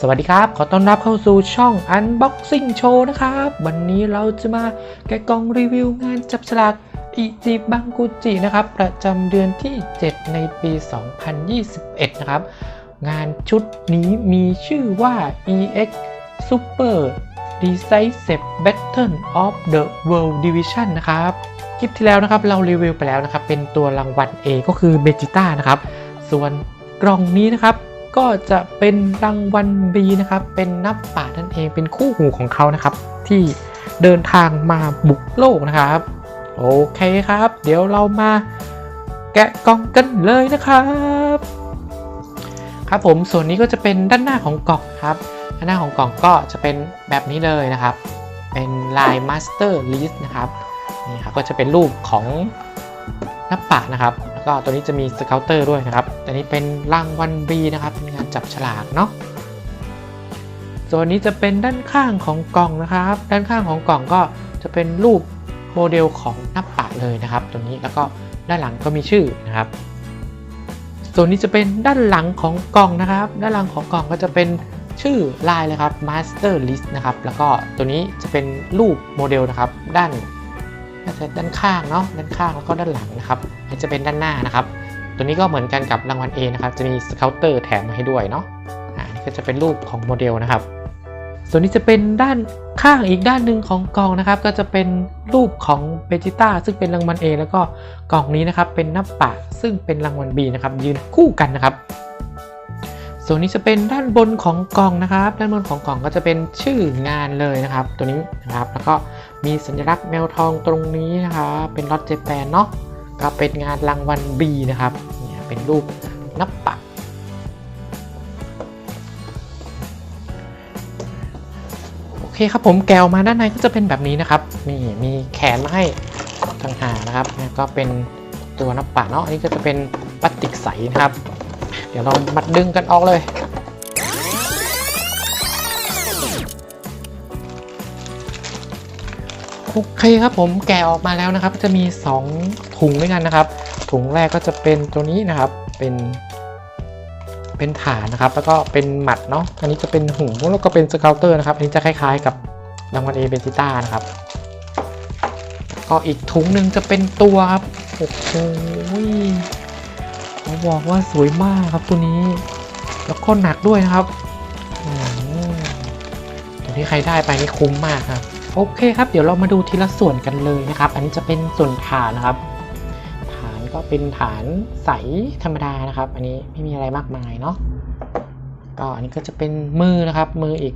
สวัสดีครับ ขอต้อนรับเข้าสู่ช่อง Unboxing Show นะครับ วันนี้เราจะมาแกะกล่องรีวิวงานจับฉลากอิจิบังกุจินะครับ ประจำเดือนที่ 7 ในปี 2021 นะครับ งานชุดนี้มีชื่อว่า EX Super Decisive Battle of the World Division นะครับ คลิปที่แล้วนะครับเรารีวิวไปแล้วนะครับ เป็นตัวรางวัล A ก็คือเบจิต้านะครับ ส่วนกล่องนี้นะครับ ก็จะเป็นรางวัล B นะครับ เป็นนับป่านั่นเอง เป็นคู่หูของเขานะครับ ที่เดินทางมาบุกโลกนะครับ โอเคครับ เดี๋ยวเรามาแกะกล่องกันเลยนะครับ ครับผมส่วนนี้ก็จะเป็นด้านหน้าของกล่องครับด้านหน้าของกล่องก็จะเป็นแบบนี้เลยนะครับ เป็นลาย Master List นะครับนี่ครับก็จะเป็นรูปของนับปะนะครับ ก็ตัวนี้จะมีสเกลเตอร์ด้วยนะครับตัวนี้เป็นรางวัลบีนะครับเป็นงานจับฉลากเนาะส่วนนี้จะเป็นด้านข้างของกล่องนะครับ ด้านข้างของกล่องก็จะเป็นรูปโมเดลของหนับปะเลยนะครับ ตัวนี้แล้วก็ด้านหลังก็มีชื่อนะครับ ส่วนนี้จะเป็นด้านหลังของกล่องนะครับ ด้านหลังของกล่องก็จะเป็นชื่อลายเลยครับ Master List นะครับ แล้วก็ตัวนี้จะเป็นรูปโมเดลนะครับ ด้าน ด้านข้างเนาะด้านข้างแล้วก็ด้านหลังนะครับอันจะเป็นด้านหน้านะครับ ตัวนี้ก็เหมือนกันกับรางวัล A นะครับ จะมีสเกลเตอร์แถมมาให้ด้วยเนาะอ่านี่ก็จะเป็นรูปของโมเดลนะครับ ส่วนนี้จะเป็นด้านข้างอีกด้านหนึ่งของกล่องนะครับ ก็จะเป็นรูปของเบจิต้าซึ่งเป็นรางวัล A แล้วก็กล่องนี้นะครับเป็นนับปะซึ่งเป็นรางวัล B นะครับยืนคู่กันนะครับส่วนนี้จะเป็นด้านบนของกล่องนะครับ ด้านบนของกล่องก็จะเป็นชื่องานเลยนะครับ ตัวนี้นะครับ แล้วก็ มีสัญลักษณ์แมวทองตรงนี้นะครับ เป็นรถเจแปนเนาะก็เป็นงานรางวัล B นะครับเนี่ยเป็นรูปนับปะโอเคครับผมแกวมาด้านในก็จะเป็นแบบนี้นะครับ นี่มีแขนมาให้ต่างหากนะครับก็เป็นตัวนับปะเนาะอันนี้ก็จะเป็นพลาสติกใสนะครับ เดี๋ยวเรามัดดึงกันออกเลย โอเคครับผมแกะออกมาแล้วนะครับ จะมี 2 ถุงด้วยกันนะครับ ถุงแรกก็จะเป็นตัวนี้นะครับ เป็น เป็นฐานนะครับ แล้วก็เป็นหมัดเนาะ อันนี้จะเป็นหูแล้วก็เป็นสเกลเตอร์นะครับ อันนี้จะคล้าย ๆ กับรางวัลเอเบติต้านะครับ ก็อีกถุงหนึ่งจะเป็นตัวครับ โอ้โหเขาบอกว่าสวยมากครับตัวนี้ แล้วก็หนักด้วยนะครับตัวที่ใครได้ไปนี่คุ้มมากครับ โอเคครับ เดี๋ยวเรามาดูทีละส่วนกันเลยนะครับ อันนี้จะเป็นส่วนฐานนะครับ ฐานก็เป็นฐานใสธรรมดานะครับ อันนี้ไม่มีอะไรมากมายเนาะก็อันนี้ก็จะเป็นมือนะครับ มืออีก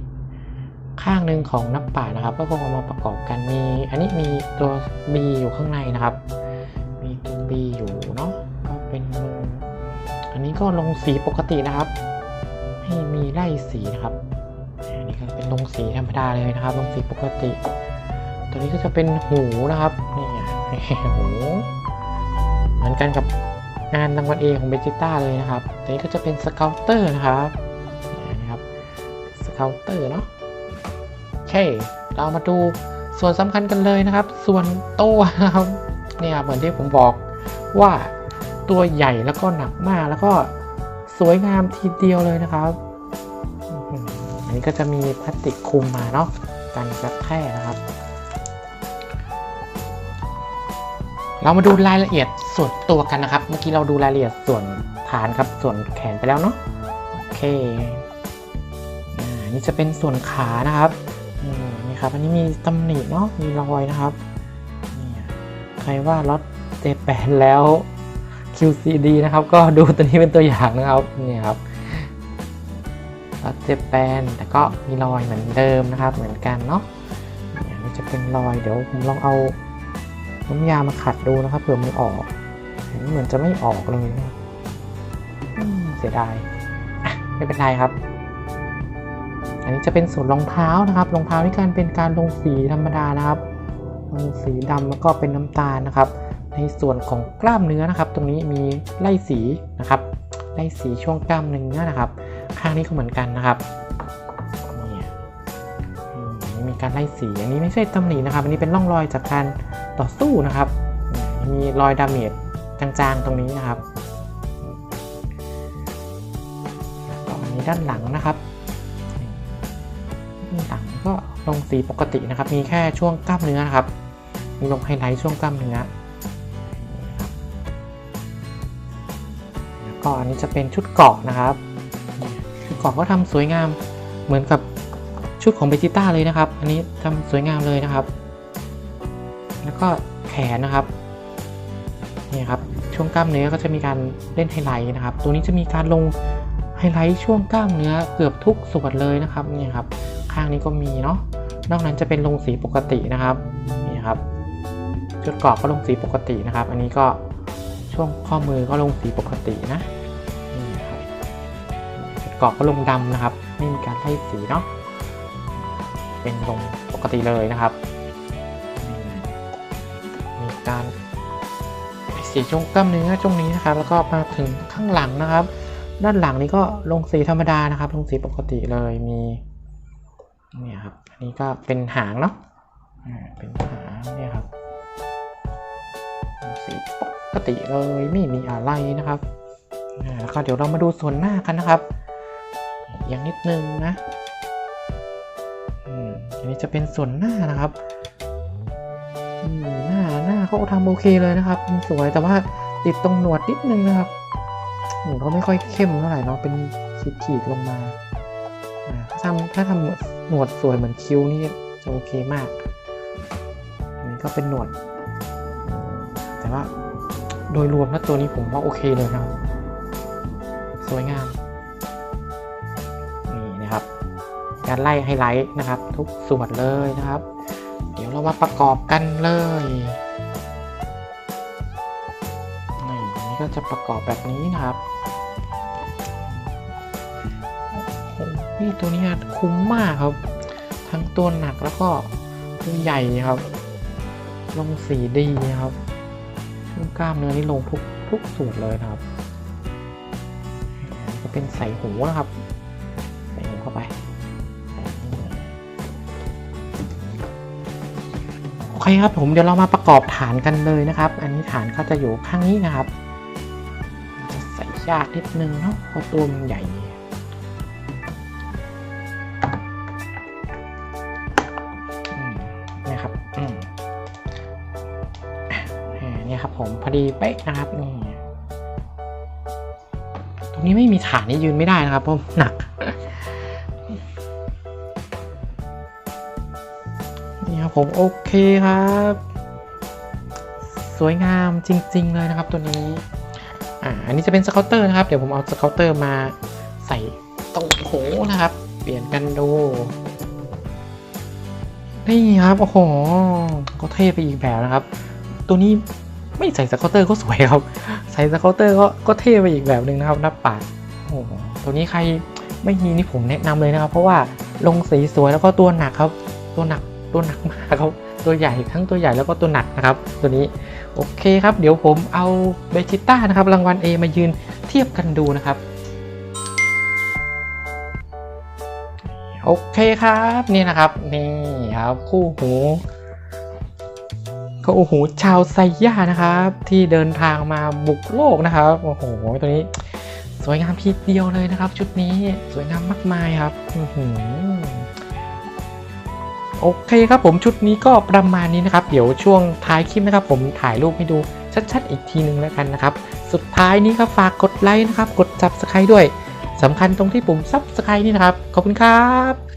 ข้างหนึ่งของน้ำป่านะครับ ก็คงเอามาประกอบกันมีอันนี้มีตัว B อยู่ข้างในนะครับ มีตัว B อยู่เนาะก็เป็นมืออันนี้ก็ลงสีปกตินะครับ ให้มีไล่สีนะครับ ลงสีธรรมดาเลยนะครับ ลงสีปกติ ตัวนี้ก็จะเป็นหูนะครับ นี่หูเหมือนกันกับงานรางวัลเอของเบจิต้าเลยนะครับตัวนี้ก็จะเป็นสเกลเตอร์นะครับนี่ครับสเกลเตอร์เนาะโอเค เรามาดูส่วนสำคัญกันเลยนะครับ ส่วนตัวนะครับเนี่ยเหมือนที่ผมบอกว่าตัวใหญ่แล้วก็หนักมากแล้วก็สวยงามทีเดียวเลยนะครับ อันนี้ก็จะมีพลาสติกคลุมมาเนาะกันกระแทกนะครับ เรามาดูรายละเอียดส่วนตัวกันนะครับ เมื่อกี้เราดูรายละเอียดส่วนฐานครับส่วนแขนไปแล้วเนาะโอเคอ่านี่จะเป็นส่วนขานะครับนี่ครับ อันนี้มีตำหนิเนาะมีรอยนะครับใครว่ารถเจแปนแล้ว QCD นะครับ ก็ดูตัวนี้เป็นตัวอย่างนะครับนี่ครับัดเจ็บแปนแต่ก็มีรอยเหมือนเดิมนะครับ เหมือนกันเนาะอันนี้จะเป็นรอยเดี๋ยวผมลองเอาน้ำยามาขัดดูนะครับเผื่อมันออกนี่เหมือนจะไม่ออกเลยนะเสียดายไม่เป็นไรครับ อันนี้จะเป็นส่วนรองเท้านะครับรองเท้าที่การเป็นการลงสีธรรมดานะครับลงสีดำแล้วก็เป็นน้ำตาลนะครับ ในส่วนของกล้ามเนื้อนะครับ ตรงนี้มีไล่สีนะครับไล่สีช่วงกล้ามเนื้อนะครับ ข้างนี้ก็เหมือนกันนะครับนี่อืมอันนี้มีการไล่สีอันนี้ไม่ใช่ตำหนินะครับ อันนี้เป็นร่องรอยจากการต่อสู้นะครับ มีรอยดาเมจจางๆตรงนี้นะครับก็อันนี้ด้านหลังนะครับด้านหลังก็ลงสีปกตินะครับ มีแค่ช่วงกล้ามเนื้อนะครับ มีลงไฮไลท์ช่วงกล้ามเนื้อก็อันนี้จะเป็นชุดเกาะนะครับ กราะก็ทำสวยงามเหมือนกับชุดของเบจิต้าเลยนะครับ อันนี้ทำสวยงามเลยนะครับ แล้วก็แขนนะครับนี่ครับช่วงกล้ามเนื้อก็จะมีการเล่นไฮไลท์นะครับตรงนี้จะมีการลงไฮไลท์ช่วงกล้ามเนื้อเกือบทุกส่วนเลยนะครับนี่ครับ ข้างนี้ก็มีเนาะนอกนั้นจะเป็นลงสีปกตินะครับนี่ครับชุดเกราะก็ลงสีปกตินะครับ อันนี้ก็ช่วงข้อมือก็ลงสีปกตินะ กราะก็ลงดำนะครับ ไม่มีการไล่สีเนาะเป็นลงปกติเลยนะครับ มีการสีช่วงกล้ามเนื้อช่วงนี้นะครับ แล้วก็มาถึงข้างหลังนะครับ ด้านหลังนี้ก็ลงสีธรรมดานะครับ ลงสีปกติเลยมีเนี่ยครับอันนี้ก็เป็นหางเนาะเป็นหางเนี่ยครับลงสีปกติเลยไม่มีอะไรนะครับแล้วก็เดี๋ยวเรามาดูส่วนหน้ากันนะครับ อย่างนิดนึงนะอันนี้จะเป็นส่วนหน้านะครับหน้าหน้าเขาทำโอเคเลยนะครับ สวยแต่ว่าติดตรงหนวดนิดนึงนะครับหนูเขาไม่ค่อยเข้มเท่าไหร่เนาะเป็นขีดๆลงมาถ้าทำถ้าทำหนวดสวยเหมือนคิ้วนี่จะโอเคมากอันนี้ก็เป็นหนวด แต่ว่าโดยรวมแล้วตัวนี้ผมว่าโอเคเลยนะครับสวยงาม การไล่ไฮไลท์นะครับ ทุกส่วนเลยนะครับ เดี๋ยวเรามาประกอบกันเลยนี่นี้ก็จะประกอบแบบนี้นะครับโอ้โหนี่ตัวนี้คุ้มมากครับ ทั้งตัวหนักแล้วก็ตัวใหญ่ครับ ลงสีดีครับช่วงกล้ามเนื้อนี่ลงทุกทุกส่วนเลยนะครับก็เป็นใส่หูนะครับ คครับผมเดี๋ยวเรามาประกอบฐานกันเลยนะครับ อันนี้ฐานก็จะอยู่ข้างนี้นะครับ จะใส่ยากนิดนึงเนาะเพราะตัวมันใหญ่เนี่ยครับเนี่ยครับผมพอดีเป๊ะนะครับนี่ตรงนี้ไม่มีฐานนี่ยืนไม่ได้นะครับเพราะหนัก ผมโอเคครับ สวยงามจริง ๆ เลยนะครับตัวนี้ อ่า อันนี้จะเป็นสเกลเตอร์นะครับ เดี๋ยวผมเอาสเกลเตอร์มาใส่ตรงหูนะครับ เปลี่ยนกันดู นี่ครับ โอ้โห ก็เท่ไปอีกแบบนะครับ ตัวนี้ไม่ใส่สเกลเตอร์ก็สวยครับ ใส่สเกลเตอร์ก็ก็เท่ไปอีกแบบหนึ่งนะครับหน้าปัดโอ้โห ตัวนี้ใครไม่มีนี่ผมแนะนำเลยนะครับ เพราะว่าลงสีสวยแล้วก็ตัวหนักครับ ตัวหนัก ตัวหนักมากครับตัวใหญ่ทั้งตัวใหญ่แล้วก็ตัวหนักนะครับ ตัวนี้โอเคครับ เดี๋ยวผมเอาเบจิต้านะครับรางวัล A มายืนเทียบกันดูนะครับโอเคครับนี่นะครับนี่ครับคู่หูคู่หูชาวไซย่านะครับ ที่เดินทางมาบุกโลกนะครับโอ้โหตัวนี้ สวยงามทีเดียวเลยนะครับ ชุดนี้สวยงามมากมายครับอือหือ โอเคครับผมชุดนี้ก็ประมาณนี้นะครับ เดี๋ยวช่วงท้ายคลิปนะครับ ผมถ่ายรูปให้ดูชัดๆ อีกทีหนึ่งแล้วกันนะครับ สุดท้ายนี้ครับฝากกดไลค์นะครับ กดซับสไคร b e ด้วยสำคัญตรงที่ปุ่มซับสไคร b e นี่นะครับ ขอบคุณครับ